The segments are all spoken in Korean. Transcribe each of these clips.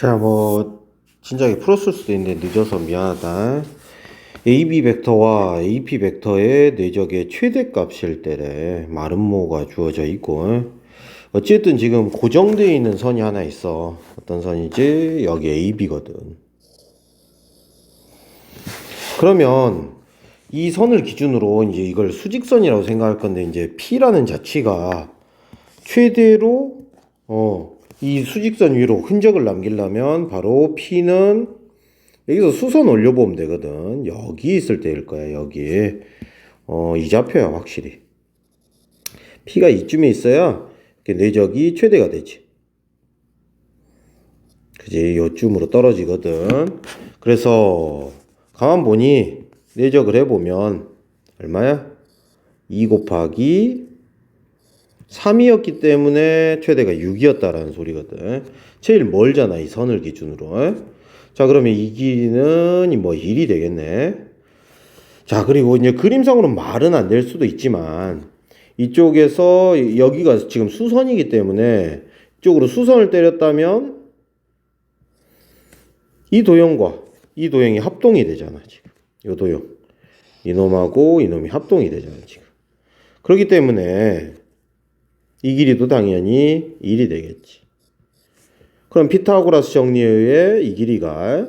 자, 뭐, 진작에 풀었을 수도 있는데 늦어서 미안하다. AB 벡터와 AP 벡터의 내적의 최대값일 때래 마름모가 주어져 있고 어쨌든 지금 고정되어 있는 선이 하나 있어. 어떤 선이지? 여기 AB거든. 그러면 이 선을 기준으로 이제 이걸 수직선이라고 생각할 건데 이제 P라는 자취가 최대로 어, 이 수직선 위로 흔적을 남기려면 바로 P는 여기서 수선 올려보면 되거든. 여기 있을 때일 거야, 여기. 어, 이 좌표야, 확실히. P가 이쯤에 있어야 내적이 최대가 되지. 그지? 요쯤으로 떨어지거든. 그래서 가만 보니 내적을 해보면 얼마야? 2 곱하기 3이었기 때문에 최대가 6이었다라는 소리거든. 제일 멀잖아, 이 선을 기준으로. 자, 그러면 이 길이는 뭐 1이 되겠네. 자, 그리고 이제 그림상으로는 말은 안 될 수도 있지만, 이쪽에서 여기가 지금 수선이기 때문에 이쪽으로 수선을 때렸다면, 이 도형과 이 도형이 합동이 되잖아, 지금. 이 도형. 이놈하고 이놈이 합동이 되잖아, 지금. 그렇기 때문에, 이 길이도 당연히 1이 되겠지. 그럼 피타고라스 정리에 의해 이 길이가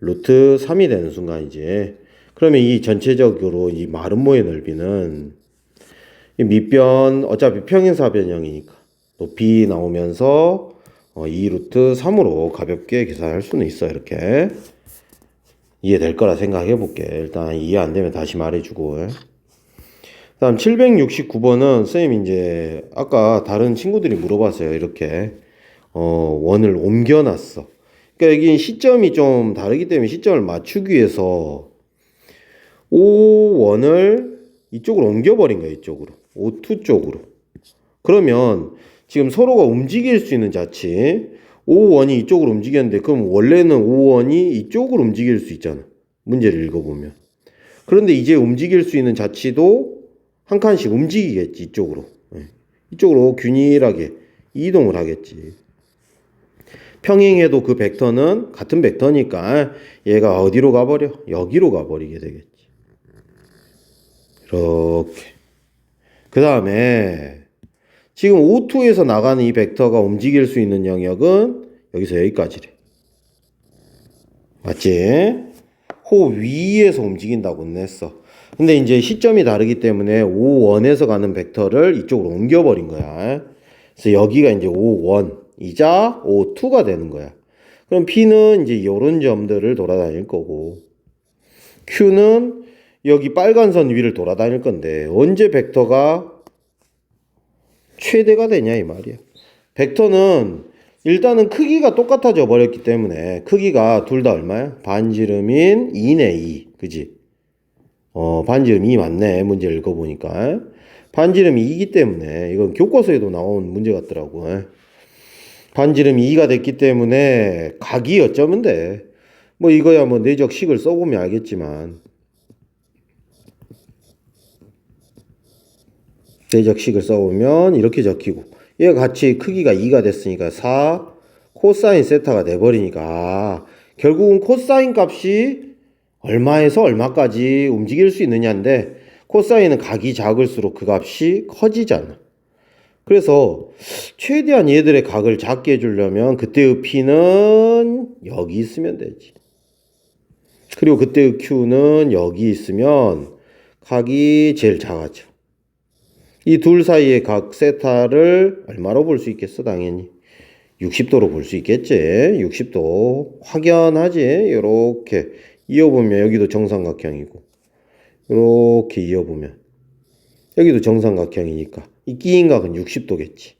루트 3이 되는 순간이지. 그러면 이 전체적으로 이 마름모의 넓이는 이 밑변 어차피 평행사변형이니까 높이 나오면서 어, 2 루트 3으로 가볍게 계산할 수는 있어 이렇게 이해될 거라 생각해 볼게. 일단 이해 안 되면 다시 말해주고. 다음 769번은 쌤 이제 아까 다른 친구들이 물어봤어요. 이렇게 어, 원을 옮겨놨어. 그러니까 여기 시점이 좀 다르기 때문에 시점을 맞추기 위해서 O1을 이쪽으로 옮겨버린 거야, 이쪽으로. O2 쪽으로. 그러면 지금 서로가 움직일 수 있는 자치 O1이 이쪽으로 움직였는데 그럼 원래는 O1이 이쪽으로 움직일 수 있잖아. 문제를 읽어보면. 그런데 이제 움직일 수 있는 자치도 한 칸씩 움직이겠지, 이쪽으로. 예. 이쪽으로 균일하게 이동을 하겠지. 평행해도 그 벡터는 같은 벡터니까 얘가 어디로 가버려? 여기로 가버리게 되겠지. 이렇게. 그 다음에 지금 O2에서 나가는 이 벡터가 움직일 수 있는 영역은 여기서 여기까지래. 맞지? 호 위에서 움직인다고 했어. 근데 이제 시점이 다르기 때문에 O1에서 가는 벡터를 이쪽으로 옮겨버린 거야. 그래서 여기가 이제 O1이자 O2가 되는 거야. 그럼 P는 이제 이런 점들을 돌아다닐 거고, Q는 여기 빨간 선 위를 돌아다닐 건데, 언제 벡터가 최대가 되냐, 이 말이야. 벡터는 일단은 크기가 똑같아져 버렸기 때문에, 크기가 둘 다 얼마야? 반지름인 2네, 2. 그지? 어, 반지름 2 맞네. 문제 읽어보니까. 반지름이 2이기 때문에, 이건 교과서에도 나온 문제 같더라고. 반지름이 2가 됐기 때문에, 각이 어쩌면 돼. 뭐, 이거야 뭐, 내적식을 써보면 알겠지만, 내적식을 써보면, 이렇게 적히고, 얘가 같이 크기가 2가 됐으니까, 4, 코사인 세타가 돼버리니까, 아, 결국은 코사인 값이 얼마에서 얼마까지 움직일 수 있느냐인데 코사인은 각이 작을수록 그 값이 커지잖아. 그래서 최대한 얘들의 각을 작게 해주려면 그때의 P는 여기 있으면 되지. 그리고 그때의 Q는 여기 있으면 각이 제일 작아져. 이 둘 사이의 각 세타를 얼마로 볼 수 있겠어? 당연히. 60도로 볼 수 있겠지. 60도. 확연하지. 이렇게 이어보면 여기도 정삼각형이고 이렇게 이어보면 여기도 정삼각형이니까 이 끼인 각은 60도겠지.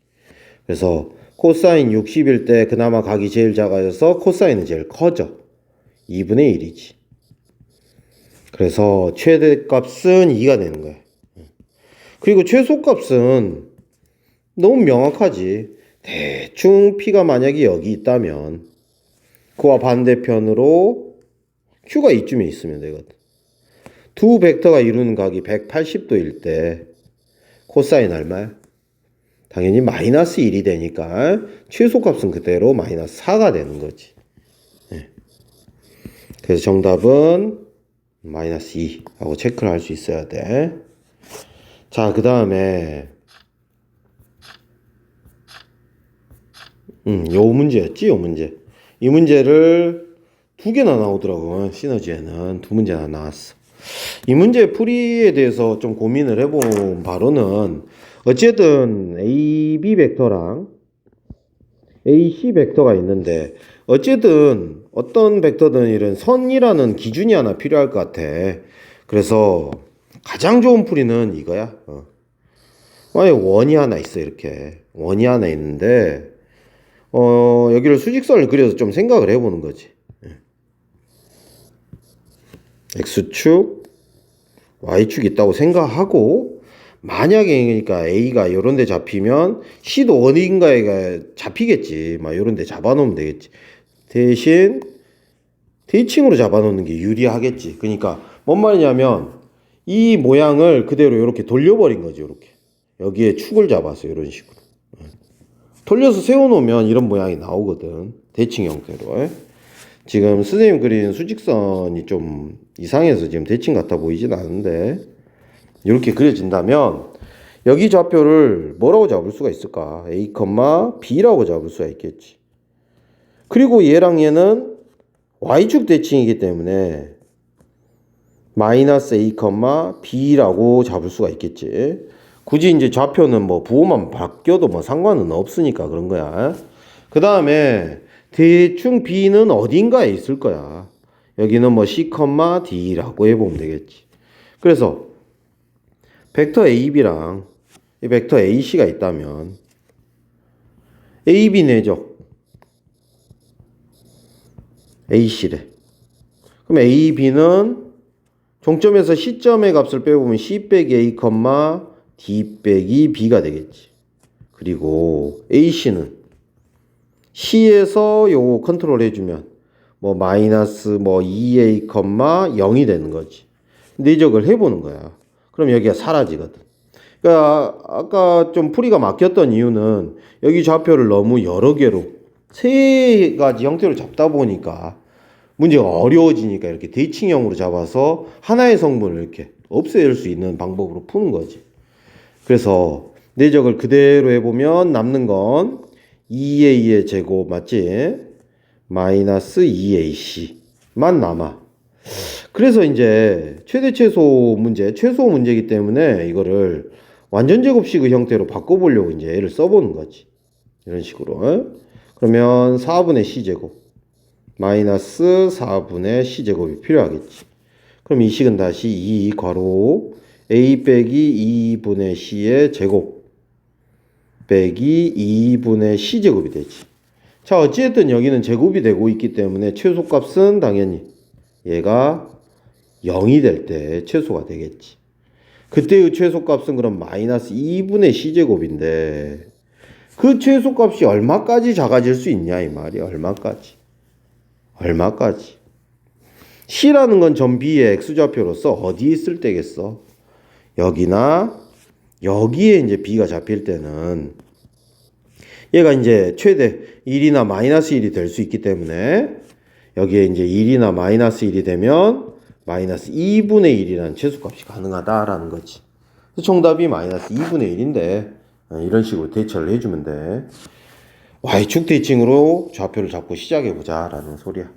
그래서 코사인 60일 때 그나마 각이 제일 작아져서 코사인은 제일 커져. 2분의 1이지. 그래서 최대값은 2가 되는 거야. 그리고 최소값은 너무 명확하지. 대충 P가 만약에 여기 있다면 그와 반대편으로 Q가 이쯤에 있으면 되거든. 두 벡터가 이루는 각이 180도일 때 코사인 얼마야? 당연히 마이너스 1이 되니까 최소값은 그대로 마이너스 4가 되는 거지. 예. 그래서 정답은 마이너스 2 하고 체크를 할 수 있어야 돼. 자, 그 다음에 음, 요 문제였지, 요 문제. 이 문제를 두 개나 나오더라고. 시너지에는 두 문제나 나왔어. 이 문제 풀이에 대해서 좀 고민을 해본 바로는 어쨌든 AB 벡터랑 AC 벡터가 있는데 어쨌든 어떤 벡터든 이런 선이라는 기준이 하나 필요할 것 같아. 그래서 가장 좋은 풀이는 이거야. 어. 만약에 원이 하나 있어 이렇게 원이 하나 있는데 어 여기를 수직선을 그려서 좀 생각을 해보는 거지. 예. x축, y축 있다고 생각하고 만약에 그러니까 a가 요런 데 잡히면 c도 어딘가에 잡히겠지. 막 요런 데 잡아놓으면 되겠지. 대신 대칭으로 잡아놓는 게 유리하겠지. 그러니까 뭔 말이냐면 이 모양을 그대로 이렇게 돌려버린 거지. 이렇게 여기에 축을 잡았어. 이런 식으로. 돌려서 세워놓으면 이런 모양이 나오거든. 대칭 형태로. 예? 지금 선생님 그린 수직선이 좀 이상해서 지금 대칭 같아 보이진 않은데 이렇게 그려진다면 여기 좌표를 뭐라고 잡을 수가 있을까? A, B라고 잡을 수가 있겠지. 그리고 얘랑 얘는 Y축 대칭이기 때문에 마이너스 A, B라고 잡을 수가 있겠지. 굳이 이제 좌표는 뭐 부호만 바뀌어도 뭐 상관은 없으니까 그런 거야. 그 다음에 대충 B는 어딘가에 있을 거야. 여기는 뭐 C, D라고 해보면 되겠지. 그래서 벡터 AB랑 이 벡터 AC가 있다면 AB 내적 AC래. 그럼 AB는 종점에서 C점의 값을 빼보면 C 빼기 A, D 빼기 B가 되겠지. 그리고 AC는 C에서 요거 컨트롤 해주면 뭐 마이너스 뭐 2A, 0이 되는 거지. 내적을 해보는 거야. 그럼 여기가 사라지거든. 그러니까 아까 좀 풀이가 막혔던 이유는 여기 좌표를 너무 여러 개로 세 가지 형태로 잡다 보니까 문제가 어려워지니까 이렇게 대칭형으로 잡아서 하나의 성분을 이렇게 없앨 수 있는 방법으로 푸는 거지. 그래서 내적을 그대로 해보면 남는 건 2a의 제곱 맞지? 마이너스 2ac만 남아. 그래서 이제 최대 최소 문제, 최소 문제이기 때문에 이거를 완전 제곱식의 형태로 바꿔보려고 이제 얘를 써보는 거지. 이런 식으로. 그러면 4분의 c제곱 마이너스 4분의 c제곱이 필요하겠지. 그럼 이 식은 다시 2 괄호 a 빼기 2분의 c의 제곱 빼기 2분의 c제곱이 되지. 자, 어찌됐든 여기는 제곱이 되고 있기 때문에 최소값은 당연히 얘가 0이 될 때 최소가 되겠지. 그때의 최소값은 그럼 마이너스 2분의 c제곱인데 그 최소값이 얼마까지 작아질 수 있냐 이 말이야. 얼마까지. 얼마까지. c라는 건전 b의 x좌표로서 어디에 있을 때겠어? 여기나 여기에 이제 b가 잡힐 때는 얘가 이제 최대 1이나 마이너스 1이 될 수 있기 때문에 여기에 이제 1이나 마이너스 1이 되면 마이너스 2분의 1이라는 최소값이 가능하다라는 거지. 정답이 마이너스 2분의 1인데 이런 식으로 대처를 해주면 돼. Y축 대칭으로 좌표를 잡고 시작해보자 라는 소리야.